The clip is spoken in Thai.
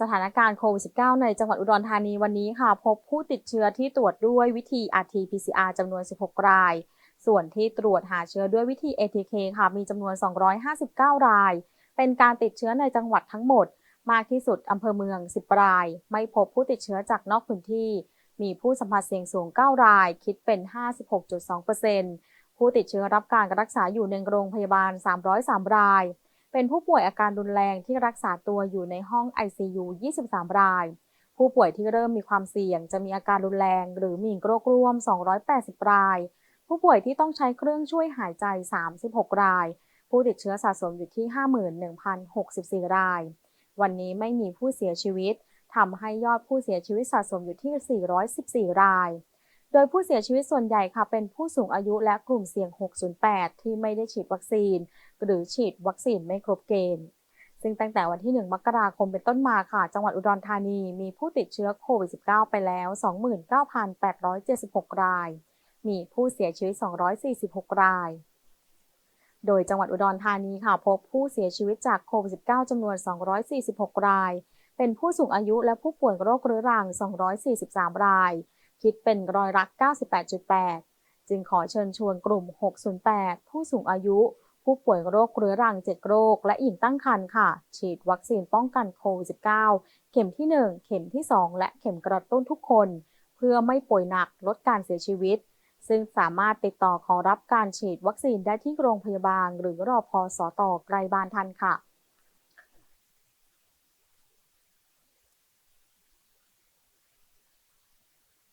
สถานการณ์โควิด -19 ในจังหวัดอุดรธานีวันนี้ค่ะ พบผู้ติดเชื้อที่ตรวจด้วยวิธี RT-PCR จำนวน 16 ราย ส่วนที่ตรวจหาเชื้อด้วยวิธี ATK ค่ะ มีจำนวน 259 ราย เป็นการติดเชื้อในจังหวัดทั้งหมด มากที่สุดอำเภอเมือง 10 ราย ไม่พบผู้ติดเชื้อจากนอกพื้นที่ มีผู้สัมผัสเสี่ยงสูง 9 ราย คิดเป็น 56.2%ผู้ติดเชื้อรับการรักษาอยู่ในโรงพยาบาล 303 ราย เป็นผู้ป่วยอาการรุนแรงที่รักษาตัวอยู่ในห้อง ICU 23 ราย ผู้ป่วยที่เริ่มมีความเสี่ยง จะมีอาการรุนแรง หรือมีโรคร่วม 280 ราย ผู้ป่วยที่ต้องใช้เครื่องช่วยหายใจ 36 ราย ผู้ติดเชื้อสะสมอยู่ที่ 51,064 ราย วันนี้ไม่มีผู้เสียชีวิตทำให้ยอดผู้เสียชีวิตสะสมอยู่ที่ 414 ราย โดยผู้เสียชีวิตส่วนใหญ่ค่ะเป็นผู้สูงอายุและกลุ่มเสี่ยง 608 ที่ไม่ได้ฉีดวัคซีน หรือฉีดวัคซีนไม่ครบเกณฑ์ ซึ่งตั้งแต่วันที่ 1 มกราคมเป็นต้นมาค่ะ จังหวัดอุดรธานีมีผู้ติดเชื้อโควิด -19 ไปแล้ว 29,876 ราย มีผู้เสียชีวิต 246 ราย โดยจังหวัดอุดรธานีค่ะ พบผู้เสียชีวิตจากโควิด -19 จำนวน 246 ราย เป็นผู้สูงอายุและผู้ป่วยโรคเรื้อรัง 243 ราย คิดเป็นร้อยละ 98.8 จึงขอเชิญชวนกลุ่ม 608 ผู้สูงอายุ ผู้ป่วยโรคเรื้อรัง 7 โรค และหญิงตั้งครรภ์ค่ะ ฉีดวัคซีนป้องกันโควิด -19 เข็มที่ 1 เข็มที่ 2 และเข็มกระตุ้นทุกคน เพื่อไม่ป่วยหนักลดการเสียชีวิต ซึ่งสามารถติดต่อขอรับการฉีดวัคซีนได้ที่โรงพยาบาล หรือรอพอสอตอใกลบ้านท่านค่ะ